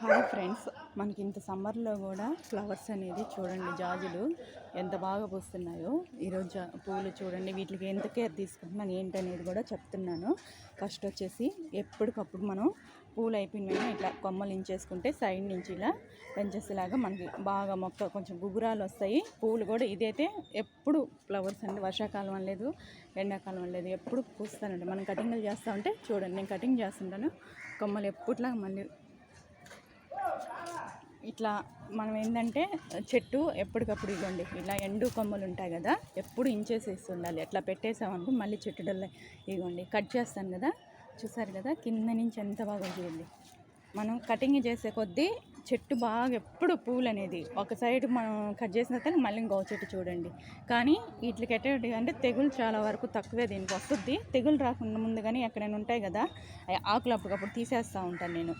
Hi friends. మనకి ఇంత సమ్మర్లో కూడా ఫ్లవర్స్ అనేది చూడండి జాజులు ఎంత బాగా పూస్తున్నాయో. ఈరోజు జా పువ్వులు చూడండి వీటికి ఎంత కేర్ తీసుకుంటున్నాను ఏంటనేది కూడా చెప్తున్నాను. ఫస్ట్ వచ్చేసి ఎప్పటికప్పుడు మనం పూలు అయిపోయిన ఇట్లా కొమ్మలు ఇంచేసుకుంటే సైడ్ నుంచి ఇలా పెంచేసేలాగా మనకి బాగా మొక్క కొంచెం గుగురాలు వస్తాయి. పూలు కూడా ఇదైతే ఎప్పుడు ఫ్లవర్స్ అండి వర్షాకాలం అనలేదు ఎండాకాలం అనలేదు ఎప్పుడు పూస్తానండి. మనం కటింగ్లు చేస్తూ ఉంటే చూడండి నేను కటింగ్ చేస్తుంటాను. కొమ్మలు ఎప్పుడులా మళ్ళీ ఇట్లా మనం ఏంటంటే చెట్టు ఎప్పటికప్పుడు ఇవ్వండి. ఇలా ఎండు కొమ్మలు ఉంటాయి కదా ఎప్పుడు ఇంచేసేసి ఉండాలి. అట్లా పెట్టేసామనుకో మళ్ళీ చెట్టు డల్ల ఇవ్వండి. కట్ చేస్తాను కదా చూసారు కదా కింద నుంచి ఎంత బాగా చూడండి మనం కటింగ్ చేసే కొద్దీ చెట్టు బాగా ఎప్పుడు పూలు అనేది ఒక సైడ్ మనం కట్ చేసిన తర్వాత మళ్ళీ ఇంకో చెట్టు చూడండి. కానీ వీటికి ఎటువంటి అంటే తెగులు చాలా వరకు తక్కువే దీనికి వస్తుంది. తెగులు రాకుండా ముందు కానీ ఎక్కడైనా ఉంటాయి కదా ఆకులు అప్పటికప్పుడు తీసేస్తూ ఉంటాను నేను.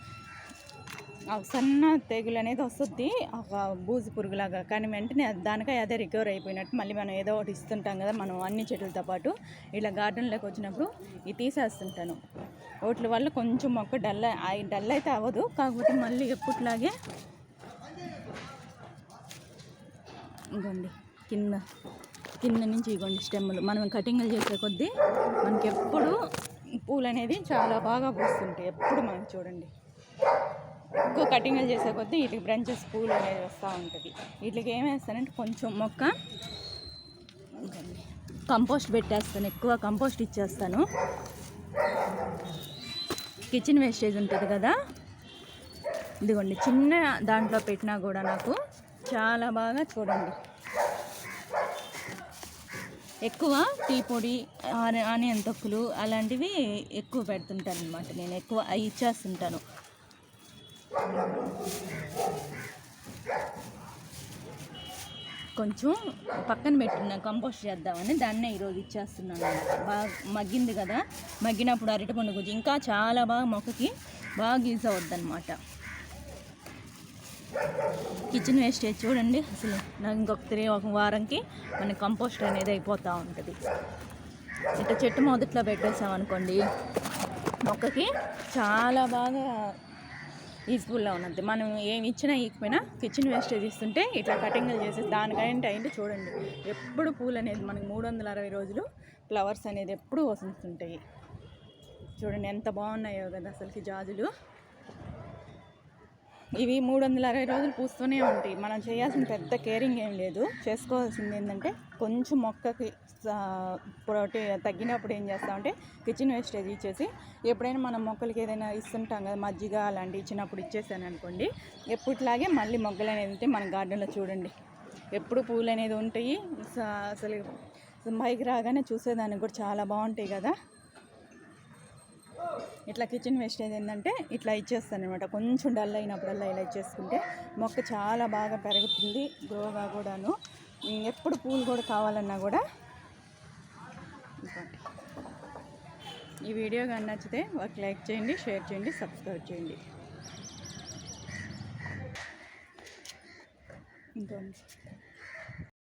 సన్న తెగులు అనేది వస్తుంది. ఒక బూజు పురుగులాగా కానీ వెంటనే దానికై అదే రికవర్ అయిపోయినట్టు మళ్ళీ మనం ఏదో ఒకటి ఇస్తుంటాం కదా మనం అన్ని చెట్లతో పాటు ఇలా గార్డెన్లోకి వచ్చినప్పుడు ఇది తీసేస్తుంటాను. వాటి వల్ల కొంచెం మొక్క డల్ డల్ అయితే అవ్వదు. కాకపోతే మళ్ళీ ఎప్పట్లాగే ఇగోండి కింద కింద నుంచి ఇగోండి స్టెమ్లు మనం కటింగ్లు చేసే కొద్దీ మనకి ఎప్పుడు పూలు అనేది చాలా బాగా పూస్తుంటాయి. ఎప్పుడు మనం చూడండి. ఎక్కువ కటింగ్లు చేసే కొద్దీ వీటికి బ్రంచెస్ పూలు అనేది వస్తూ ఉంటుంది. వీటికి ఏం వేస్తానంటే కొంచెం మొక్క కంపోస్ట్ పెట్టేస్తాను ఎక్కువ కంపోస్ట్ ఇచ్చేస్తాను. కిచెన్ వేస్టేజ్ ఉంటుంది కదా? ఇదిగోండి చిన్న దాంట్లో పెట్టినా కూడా నాకు చాలా బాగా చూడండి. ఎక్కువ టీ పొడి ఆనియన్ తొక్కులు అలాంటివి ఎక్కువ పెడుతుంటాను అనమాట నేను ఎక్కువ అవి ఇచ్చేస్తుంటాను. కొంచెం పక్కన పెట్టున్నా కంపోస్ట్ చేద్దామని దాన్నే ఈరోజు ఇచ్చేస్తున్నాను. బాగా మగ్గింది కదా? మగ్గినప్పుడు అరటిపండు గుజ్జు ఇంకా చాలా బాగా మొక్కకి బాగా యూజ్ అవుద్ది అనమాట కిచెన్ వేస్టేజ్ చూడండి. అసలు నాకు ఇంకొక త్రీ ఒక వారంకి మన కంపోస్ట్ అనేది అయిపోతూ ఉంటుంది. ఇట్లా చెట్టు మొదట్లో పెట్టేసామనుకోండి మొక్కకి చాలా బాగా యూజ్ఫుల్గా ఉన్నది. మనం ఏమి ఇచ్చినా ఇకపోయినా కిచెన్ వేస్టేజ్ ఇస్తుంటే ఇట్లా కటింగ్లు చేసి దానికంటే అయింటే చూడండి. ఎప్పుడు పూలు అనేది మనకి మూడు వందల అరవై రోజులు ఫ్లవర్స్ అనేది ఎప్పుడు వస్తుంటాయి. చూడండి ఎంత బాగున్నాయో కదా అసలుకి జాజులు. ఇవి మూడు వందల అరవై రోజులు పూస్తూనే ఉంటాయి. మనం చేయాల్సిన పెద్ద కేరింగ్ ఏం లేదు. చేసుకోవాల్సింది ఏంటంటే కొంచెం మొక్కకి ప్రోటీ తగ్గినప్పుడు ఏం చేస్తామంటే కిచెన్ వేస్టేజ్ ఇచ్చేసి ఎప్పుడైనా మనం మొక్కలకి ఏదైనా ఇస్తుంటాం కదా మజ్జిగ అలాంటివి ఇచ్చినప్పుడు ఇచ్చేసాను అనుకోండి మళ్ళీ మొగ్గలు అనేది ఉంటే మన గార్డెన్లో చూడండి. ఎప్పుడు పూలు అనేది ఉంటాయి. అసలు పైకి రాగానే చూసేదానికి కూడా చాలా బాగుంటాయి కదా. ఇట్లా కిచెన్ వేస్టేజ్ ఏంటంటే ఇట్లా ఇచ్చేస్తాను అనమాట కొంచెం డల్ అయినప్పుడల్లా ఇలా ఇచ్చేసుకుంటే మొక్క చాలా బాగా పెరుగుతుంది గ్రోగా కూడాను. ఎప్పుడు పూలు కూడా కావాలన్నా కూడా ఈ వీడియో కానీ నచ్చితే ఒక లైక్ చేయండి షేర్ చేయండి సబ్స్క్రైబ్ చేయండి. ఇంకోండి.